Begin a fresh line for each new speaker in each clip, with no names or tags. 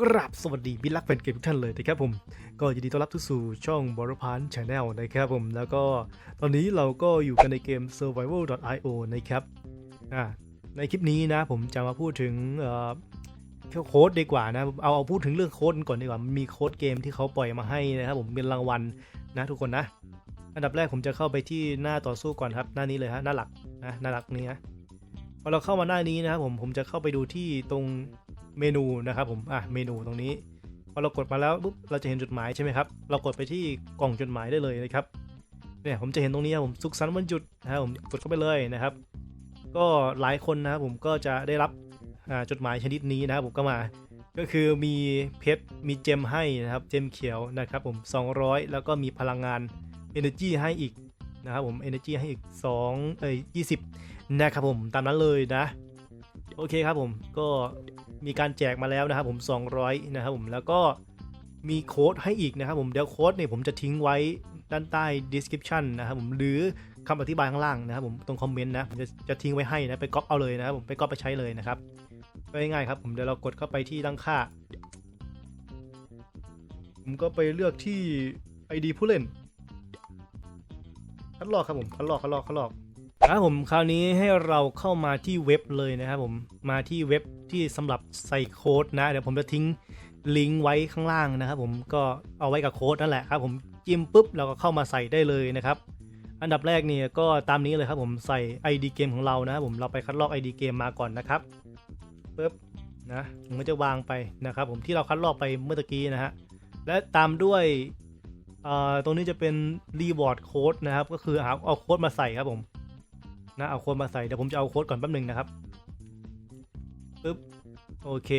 กราบสวัสดีมิตรรักแฟนเกมทุกท่านเลยนะครับผม ก็ยินดีต้อนรับทุกสู่ช่องบอร์พานชาแนลนะครับผม แล้วก็ตอนนี้เราก็อยู่กันในเกม survival.io นะครับอ่าในคลิปนี้นะผมจะมาพูดถึงเอ่อโค้ดดีกว่านะเอาเอาพูดถึงเรื่องโค้ดก่อนดีกว่ามีโค้ดเกมที่เขาปล่อยมาให้นะครับผมเป็นรางวัลนะทุกคนนะ อันดับแรกผมจะเข้าไปที่หน้าต่อสู้ก่อนครับหน้านี้เลยฮะหน้าหลักนะหน้าหลักนี้นะพอเราเข้ามาหน้านี้นะครับผมผมจะเข้าไปดูที่ตรง เมนูนะครับผมอะเมนูตรงนี้พอเรากดมาแล้วปุ๊บเราจะเห็นจดหมายใช่ไหมครับเรากดไปที่กล่องจดหมายได้เลยนะครับเนี่ยผมจะเห็นตรงนี้ครับผมสุขสันต์วันหยุดนะครับผมกดเข้าไปเลยนะครับ ก็หลายคนนะครับผมก็จะได้รับจดหมายชนิดนี้นะครับผมก็มาก็คือมีเพชรมีเจมให้นะครับเจมเขียวนะครับผม 200 แล้วก็มีพลังงาน Energy ให้อีกนะครับผม Energy ให้อีก2เอ้ย20 นะครับผมตามนั้นเลยนะ โอเคครับผมก็ มีการแจกมาแล้วนะครับผม 200 นะครับผมแล้วก็มีโค้ดให้อีกนะครับผมเดี๋ยวโค้ดเนี่ยผมจะทิ้งไว้ด้านใต้ description นะครับผมหรือคำอธิบายข้างล่างนะครับผมตรงคอมเมนต์นะผมจะจะทิ้งไว้ให้นะไปก๊อปเอาเลยนะครับผมไปก๊อปไปใช้เลยนะครับก็ง่ายๆครับผมเดี๋ยวเรากดเข้าไปที่ตั้งค่า ผมก็ไปเลือกที่ ID ผู้เล่นคัดลอกครับผมคัดลอกคัดลอกคัดลอก ครับผมคราวนี้ให้เราเข้ามาที่เว็บเลยนะครับผมมาที่เว็บที่สำหรับใส่โค้ดนะ เดี๋ยวผมจะทิ้งลิงก์ไว้ข้างล่างนะครับผมก็เอาไว้กับโค้ดนั่นแหละครับผมจิ้มปุ๊บเราก็เข้ามาใส่ได้เลยนะครับ อันดับแรกเนี่ยก็ตามนี้เลยครับผมใส่ ID เกมของเรานะครับผมเราไปคัดลอก ID เกมมาก่อนนะครับปุ๊บนะผมก็จะวางไปนะครับผมที่เราคัดลอกไปเมื่อตะกี้นะฮะและตามด้วยตรงนี้จะเป็น reward code นะครับก็คือเอาโค้ดมาใส่ครับผม นะเอาโค้ดมาใส่เดี๋ยวผมจะเอาโค้ดก่อนแป๊บหนึ่งนะครับปึ๊บโอเค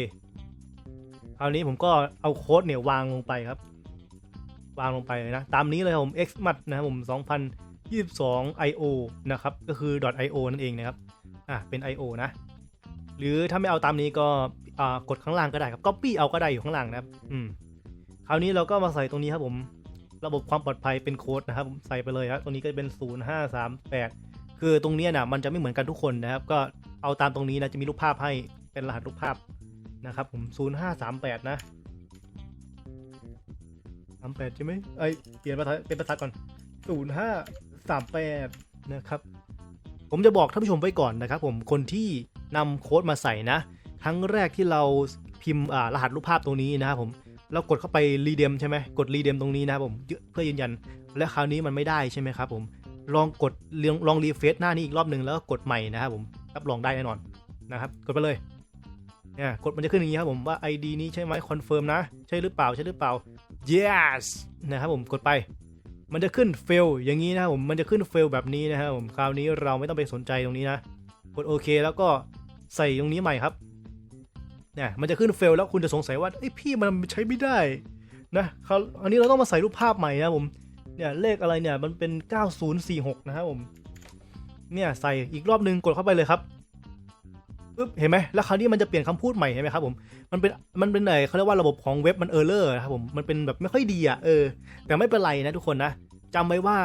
คราวนี้ผมก็เอาโค้ดเนี่ยวางลงไปครับ วางลงไปเลยนะ ตามนี้เลยครับผม xmat นะครับผม 2022 io นะครับ ก็คือ .io นั่นเองนะครับ อะ เป็น io นะ หรือถ้าไม่เอาตามนี้ก็อ่ากดข้างล่างก็ได้ครับ copy เอาก็ได้อยู่ข้างล่างนะครับ อืม คราวนี้เราก็มาใส่ตรงนี้ครับผม ระบบความปลอดภัยเป็นโค้ดนะครับ ใส่ไปเลยครับ ตรงนี้ก็เป็น 0538 คือตรงนี้นะมันจะไม่เหมือนกันทุกคนนะครับ ก็เอาตามตรงนี้นะจะมีรูปภาพให้เป็นรหัสรูปภาพนะครับ ผม 0538 นะ38ใช่ไหมเอ้ยเปลี่ยนภาษาเป็นภาษาก่อน 0538 นะครับ ผมจะบอกท่านผู้ชมไว้ก่อนนะครับ ผมคนที่นำโค้ดมาใส่นะ ครั้งแรกที่เราพิมพ์รหัสรูปภาพตรงนี้นะครับผมเรากดเข้าไปรีเดมใช่ไหมกดรีเดมตรงนี้นะครับผมเพื่อยืนยัน แล้วคราวนี้มันไม่ได้ใช่ไหมครับผม ลองกดลองลองรีเฟซหน้านี้อีกรอบหนึ่งแล้วก็กดใหม่นะครับผมรับรองได้แน่นอนนะครับกดไปเลยเนี่ยกดมันจะขึ้นอย่างนี้ครับผมว่า ID นี้ใช่ไหมคอนเฟิร์มนะ ใช่หรือเปล่าใช่หรือเปล่า yes นะครับผมกดไป มันจะขึ้น fail อย่างนี้นะครับผมมันจะขึ้น fail แบบนี้นะครับผมคราวนี้เราไม่ต้องไปสนใจตรงนี้นะ กดโอเคแล้วก็ใส่ตรงนี้ใหม่ครับเนี่ยมันจะขึ้นเฟลแล้วคุณจะสงสัยว่าไอ้พี่มันใช้ไม่ได้นะคราวอันนี้เราต้องมาใส่รูปภาพใหม่นะผม เนี่ยเลขอะไรเนี่ยมันเป็น 9046 นะครับผม เนี่ยใส่อีกรอบนึงกดเข้าไปเลยครับปึ๊บเห็นไหมแล้วคราวนี้มันจะเปลี่ยนคำพูดใหม่เห็นไหมครับผมมันเป็นมันเป็นไหนเขาเรียกว่าระบบของเว็บมันเออร์เลอร์นะครับผมมันเป็นแบบไม่ค่อยดีอะเออ แต่ไม่เป็นไรนะทุกคนนะจำไว้ว่า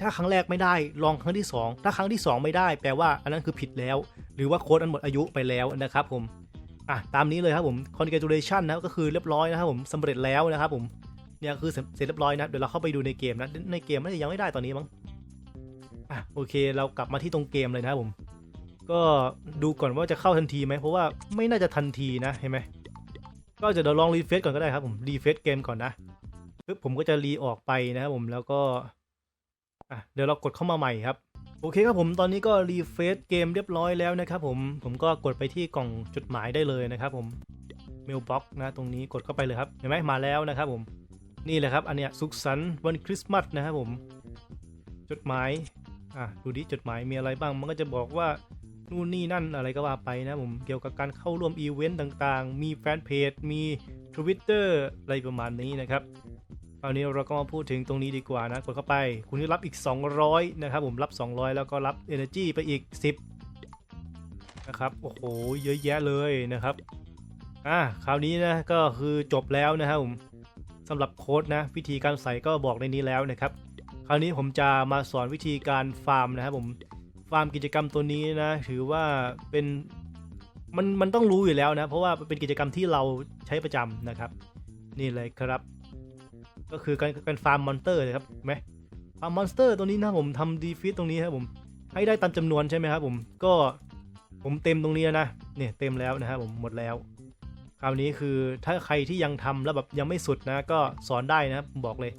ถ้าครั้งแรกไม่ได้ลองครั้งที่สองถ้าครั้งที่สองไม่ได้ แปลว่าอันนั้นคือผิดแล้ว หรือว่าโค้ดอันหมดอายุไปแล้วนะครับผมอะตามนี้เลยครับผม congratulation นะก็คือเรียบร้อยนะครับผมสำเร็จแล้วนะครับผม เนี่ยคือเสร็จเรียบร้อยนะเดี๋ยวเราเข้าไปดูในเกมนะในเกมน่าจะยังไม่ได้ตอนนี้มั้งอะโอเคเรากลับมาที่ตรงเกมเลยนะผม ก็ดูก่อนว่าจะเข้าทันทีไหมเพราะว่าไม่น่าจะทันทีนะเห็นไหมก็จะเดี๋ยวลองรีเฟซก่อนก็ได้ครับผมรีเฟซเกมก่อนนะปึ๊บผมก็จะรีออกไปนะครับผมแล้วก็อะเดี๋ยวเรากดเข้ามาใหม่ครับ โอเคครับผมตอนนี้ก็รีเฟซเกมเรียบร้อยแล้วนะครับผมผมก็กดไปที่กล่องจดหมายได้เลยนะครับผมเมลบ็อกนะตรงนี้กดเข้าไปเลยครับเห็นไหมมาแล้วนะครับผม นี่แหละครับ อันเนี้ยสุขสันต์วันคริสต์มาสนะครับผม จดหมาย อะดูดิจดหมายมีอะไรบ้าง มันก็จะบอกว่านู่นนี่นั่นอะไรก็ว่าไปนะผม เกี่ยวกับการเข้าร่วมอีเวนต์ต่างๆ มีแฟนเพจ มี Twitter อะไรประมาณนี้นะครับคราวนี้เราก็มาพูดถึงตรงนี้ดีกว่านะ กดเข้าไป คุณได้รับอีก 200 นะครับผม รับ 200 แล้วก็รับ Energy ไปอีก 10 นะครับ โอ้โห เยอะแยะเลยนะครับ อ่า คราวนี้นะ ก็คือจบแล้วนะครับผม สำหรับโค้ดนะวิธีการใส่ก็บอกในนี้แล้วนะครับ คราวนี้ผมจะมาสอนวิธีการฟาร์มนะครับผมฟาร์มกิจกรรมตัวนี้นะ ถือว่าเป็นมันมันต้องรู้อยู่แล้วนะ เพราะว่าเป็นกิจกรรมที่เราใช้ประจำนะครับ นี่เลยครับ ก็คือการการฟาร์มมอนสเตอร์เลยครับเห็นไหมฟาร์มมอนสเตอร์ตัวนี้นะผมทำดีฟิตตรงนี้ครับผมให้ได้ตามจำนวนใช่ไหมครับผมก็ผมเต็มตรงนี้นะเนี่ยเต็มแล้วนะครับผมหมดแล้ว คราวนี้คือถ้าใครที่ยังทำแล้วแบบยังไม่สุดนะ ก็สอนได้นะบผมบอกเลย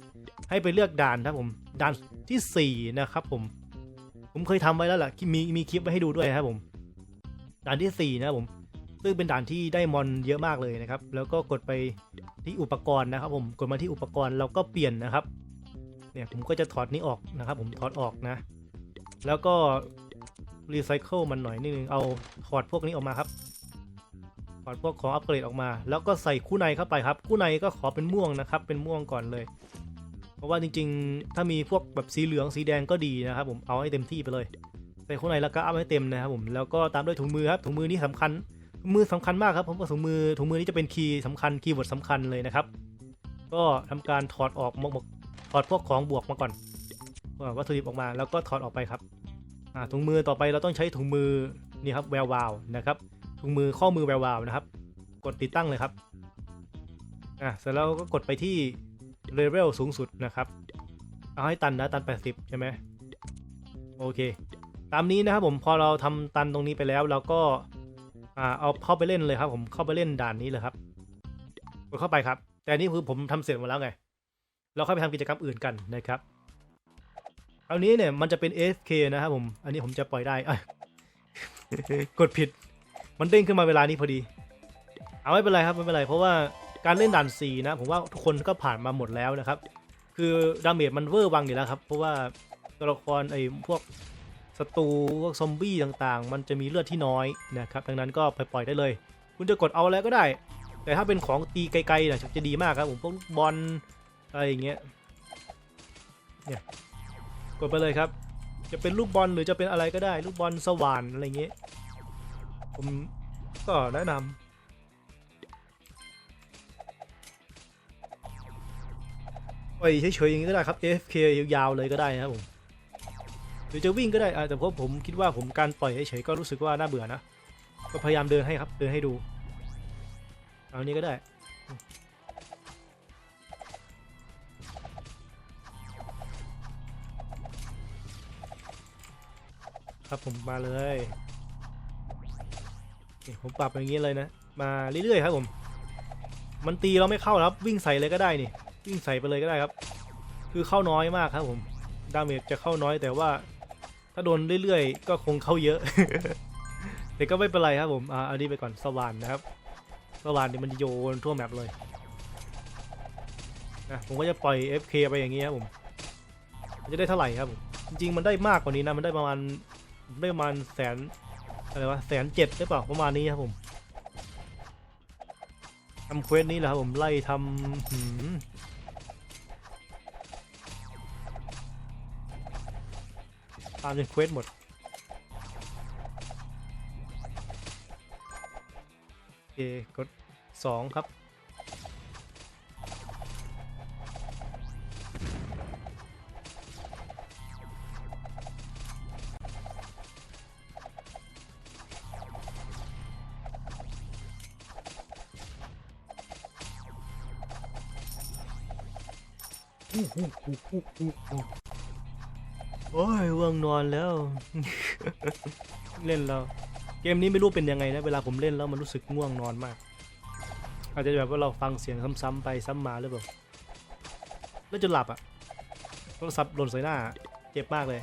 ให้ไปเลือกด่านครับผมด่านที่4นะครับผม ผมเคยทำไว้แล้วแหละมีมีคลิปไว้ให้ดูด้วยครับผม ด่านที่4นะครับผม ซึ่งเป็นด่านที่ได้มอนเยอะมากเลยนะครับ แล้วก็กดไปที่อุปกรณ์นะครับ ผมกดมาที่อุปกรณ์เราก็เปลี่ยนนะครับ เนี่ยผมก็จะถอดนี้ออกนะครับ ผมถอดออกนะ แล้วก็รีไซเคิลมันหน่อยนิดนึงเอาถอดพวกนี้ออกมาครับ อดพวกของอัปเกรดออกมา แล้วก็ใส่คู่ในเข้าไปครับ คู่ในก็ขอเป็นม่วงนะครับ เป็นม่วงก่อนเลย เพราะว่าจริงๆ ถ้ามีพวกแบบสีเหลืองสีแดงก็ดีนะครับ ผมเอาให้เต็มที่ไปเลย ใส่คู่ในแล้วก็เอาให้เต็มนะครับผมแล้วก็ตามด้วยถุงมือครับถุงมือนี่สำคัญมือสำคัญมากครับผมว่าถุงมือถุงมือนี้จะเป็นคีย์สำคัญคีย์เวิร์ดสำคัญเลยนะครับ ก็ทำการถอดออกหมกถอดพวกของบวกมาก่อนวัตถุดิบออกมาแล้วก็ถอดออกไปครับถุงมือต่อไปเราต้องใช้ถุงมือนี่ครับแวววาวนะครับ ถุงมือข้อมือแวววาวนะครับ กดติดตั้งเลยครับอะเสร็จแล้วก็กดไปที่เลเวลสูงสุดนะครับ เอาให้ตันนะตัน 80 ใช่ไหมโอเค ตามนี้นะครับผมพอเราทำตันตรงนี้ไปแล้วเราก็อ่าเอาเข้าไปเล่นเลยครับ ผมเข้าไปเล่นด่านนี้เลยครับกดเข้าไปครับ แต่อันนี่คือผมทำเสร็จหมดแล้วไง เราเข้าไปทำกิจกรรมอื่นกันนะครับคราวนี้เนี่ยมันจะเป็น AFK นะครับผม อันนี้ผมจะปล่อยได้อกดผิด มันเด้งขึ้นมาเวลานี้พอดี เอาไม่เป็นไรครับไม่เป็นไรเพราะว่าการเล่นด่าน4นะผมว่าทุกคนก็ผ่านมาหมดแล้วนะครับ คือดาเมจมันเวอร์วังอยู่แล้วครับ เพราะว่าตัวละครไอ้พวกศัตรูพวกซอมบี้ต่างๆ มันจะมีเลือดที่น้อยนะครับดังนั้นก็ปปล่อยได้เลย คุณจะกดเอาอะไรก็ได้ แต่ถ้าเป็นของตีไกลๆนะจะดีมากครับผมพวกบอลอะไรอย่างเงี้ยเนี่ยกดไปเลยครับ จะเป็นลูกบอลหรือจะเป็นอะไรก็ได้ ลูกบอลสว่านอะไรเงี้ย ผมก็แนะนำปล่อยเฉยๆอย่างนี้ก็ได้ครับ AFK ยาวๆเลยก็ได้นะครับผมหรือจะวิ่งก็ได้แต่เพราะผมคิดว่าผมการปล่อยเฉยๆก็รู้สึกว่าน่าเบื่อนะก็พยายามเดินให้ครับเดินให้ดูเอานี้ก็ได้ครับผมมาเลย ผมปรับอย่างนี้เลยนะ มาเรื่อยๆครับผม มันตีเราไม่เข้าครับ วิ่งใส่เลยก็ได้นี่ วิ่งใส่ไปเลยก็ได้ครับ คือเข้าน้อยมากครับผม ดาเมจจะเข้าน้อยแต่ว่า ถ้าโดนเรื่อยๆ ก็คงเข้าเยอะ แต่ก็ไม่เป็นไรครับผม อ่าอันนี้ไปก่อนสว่านนะครับ สว่านนี่มันโยนทั่วแมปเลยนะผมก็จะปล่อย FK ไปอย่างนี้ครับผมจะได้เท่าไหร่ครับผมจริงๆมันได้มากกว่านี้นะ มันได้ประมาณได้ประมาณแสน อะไรวะแสนเจ็ดหรือเปล่าประมาณนี้ครับผมทำเควสนี้แหละครับผมไล่ทำหืมตามจนเควสหมดโอเคกดสองครับ โอ้ยว่วงนอนแล้ว เล่นแล้ว เกมนี้ไม่รู้เป็นยังไงนะ เวลาผมเล่นแล้วมันรู้สึกง่วงนอนมาก อาจจะแบบว่าเราฟังเสียงซ้ำๆไปซ้ำมาหรือเปล่าแล้วจะหลับอะโทรศัพท์หล่นใส่หน้า เจ็บมากเลย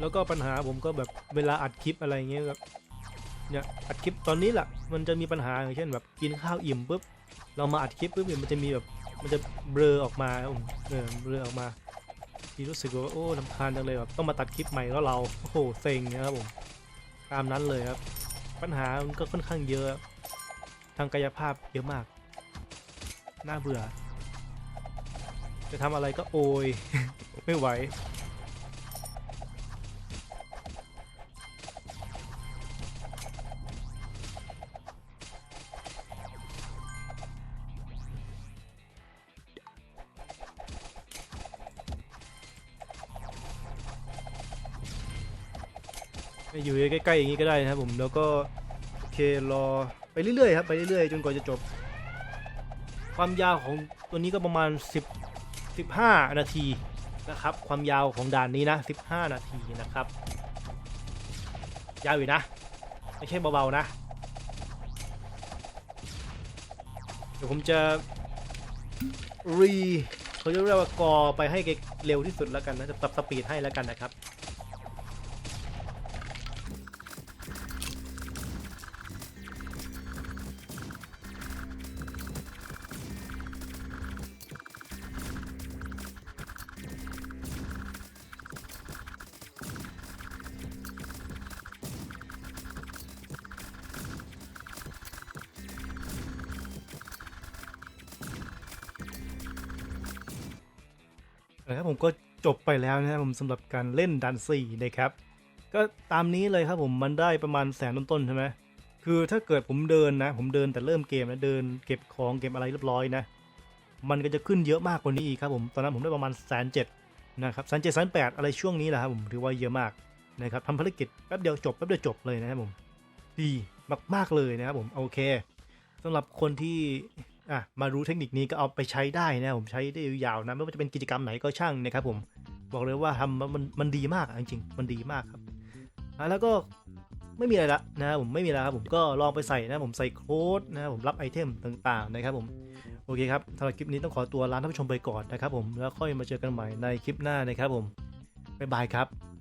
แล้วก็ปัญหาผมก็แบบเวลาอัดคลิปอะไรเงี้ยแบบเนี่ยอัดคลิปตอนนี้แหละมันจะมีปัญหาอย่างเช่นแบบกินข้าวอิ่มปุ๊บเรามาอัดคลิปปุ๊บเนี่ยมันจะมีแบบมันจะเบลอออกมาผมเออเบลอออกมาที่รู้สึกว่าโอ้ลำคาญจังเลยแบบต้องมาตัดคลิปใหม่แล้วเราโอ้โหเซ็งนะครับผมตามนั้นเลยครับ ปัญหามันก็ค่อนข้างเยอะ ทางกายภาพเยอะมากน่าเบื่อ จะทำอะไรก็โอย ไม่ไหว อยู่ใกล้ๆอย่างนี้ก็ได้นะครับผมแล้วก็โอเครอไปเรื่อยๆครับไปเรื่อยๆจนกว่าจะจบ ความยาวของตัวนี้ก็ประมาณ 10 15 นาทีนะครับ ความยาวของด่านนี้นะ 15 นาทีนะครับ ยาวอยู่นะ ไม่ใช่เบาๆนะ เดี๋ยวผมจะรีเขาจะเรียกว่ากอไปให้เร็วที่สุดแล้วกันนะจะปรับสปีดให้แล้วกันนะครับ นะครับผมก็จบไปแล้วนะครับผมสำหรับการเล่นดันสี่นะครับ ก็ตามนี้เลยครับผมมันได้ประมาณแสนต้นๆใช่ไหมคือถ้าเกิดผมเดินนะ ผมเดินแต่เริ่มเกมนะเดินเก็บของเก็บอะไรเรียบร้อยนะ มันก็จะขึ้นเยอะมากกว่านี้อีกครับผมตอนนั้นผมได้ประมาณแสนเจ็ดนะครับแสนเจ็ดแสนแปดอะไรช่วงนี้แหละครับผมถือว่าเยอะมากนะครับทำภารกิจแป๊บเดียวจบแป๊บเดียวจบเลยนะครับผมดีมากๆเลยนะครับผมโอเคสำหรับคนที่ อะมารู้เทคนิคนี้ก็เอาไปใช้ได้นะผมใช้ได้ยาวๆนะไม่ว่าจะเป็นกิจกรรมไหนก็ช่างนะครับผมบอกเลยว่าทำมันมันดีมากจริงๆมันดีมากครับอะแล้วก็ไม่มีอะไรละนะผมไม่มีอะไรครับผมก็ลองไปใส่นะผมใส่โค้ดนะผมรับไอเทมต่างๆนะครับผมโอเคครับสำหรับคลิปนี้ต้องขอตัวลาท่านผู้ชมไปก่อนนะครับผมแล้วค่อยมาเจอกันใหม่ในคลิปหน้านะครับผมบ๊ายบายครับ